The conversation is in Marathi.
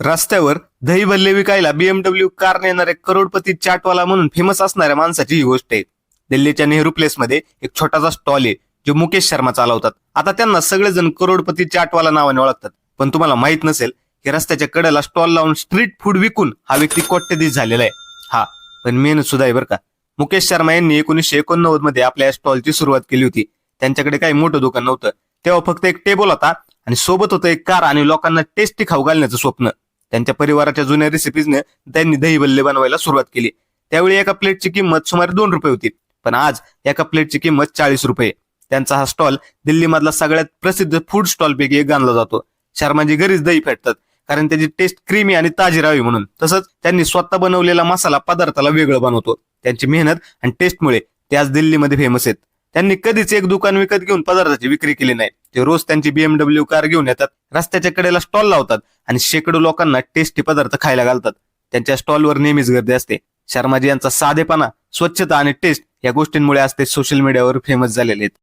रस्त्यावर दही भल्ले विकायला बीएमडब्ल्यू कार नेणारे करोडपती चाटवाला म्हणून फेमस असणाऱ्या माणसाची ही गोष्ट आहे. दिल्लीच्या नेहरू प्लेसमध्ये एक छोटासा स्टॉल आहे जो मुकेश शर्मा चालवतात. आता त्यांना सगळेजण करोडपती चाटवाला नावाने ओळखतात. पण तुम्हाला माहीत नसेल की रस्त्याच्या कडेला स्टॉल लावून स्ट्रीट फूड विकून हा व्यक्ती कोट्यधीश झालेला आहे. हा पण मेहनत सुद्धा आहे बरं का. मुकेश शर्मा यांनी एकोणीसशे एकोणनव्वदमध्ये आपल्या स्टॉलची सुरुवात केली होती. त्यांच्याकडे काही मोठं दुकान नव्हतं. तेव्हा फक्त एक टेबल होता आणि सोबत होतं एक कार आणि लोकांना टेस्टी खाऊ घालण्याचं स्वप्न. त्यांच्या परिवाराच्या जुन्या रेसिपीजने त्यांनी दही बल्ले बनवायला सुरुवात केली. त्यावेळी एका प्लेटची किंमत सुमारे दोन रुपये होती. पण आज एका प्लेटची किंमत चाळीस रुपये. त्यांचा हा स्टॉल दिल्लीमधला सगळ्यात प्रसिद्ध फूड स्टॉल पैकी एक गणला जातो. शर्माजी घरीच दही फेटतात कारण त्याची टेस्ट क्रीमी आणि ताजी राहावी म्हणून. तसंच त्यांनी स्वतः बनवलेला मसाला पदार्थाला वेगळं बनवतो. त्यांची मेहनत आणि टेस्टमुळे ते आज दिल्लीमध्ये फेमस आहेत. त्यांनी कधीच एक दुकान विकत घेऊन पदार्थाची विक्री केली नाही. ते रोज त्यांची बीएमडब्ल्यू कार घेऊन येतात रस्त्याच्या कडेला स्टॉल लावतात आणि शेकडो लोकांना टेस्टी पदार्थ खायला घालतात. त्यांच्या स्टॉलवर नेहमीच गर्दी असते. शर्माजी यांचा साधेपणा स्वच्छता आणि टेस्ट या गोष्टींमुळे आज ते सोशल मीडियावर फेमस झालेले आहेत.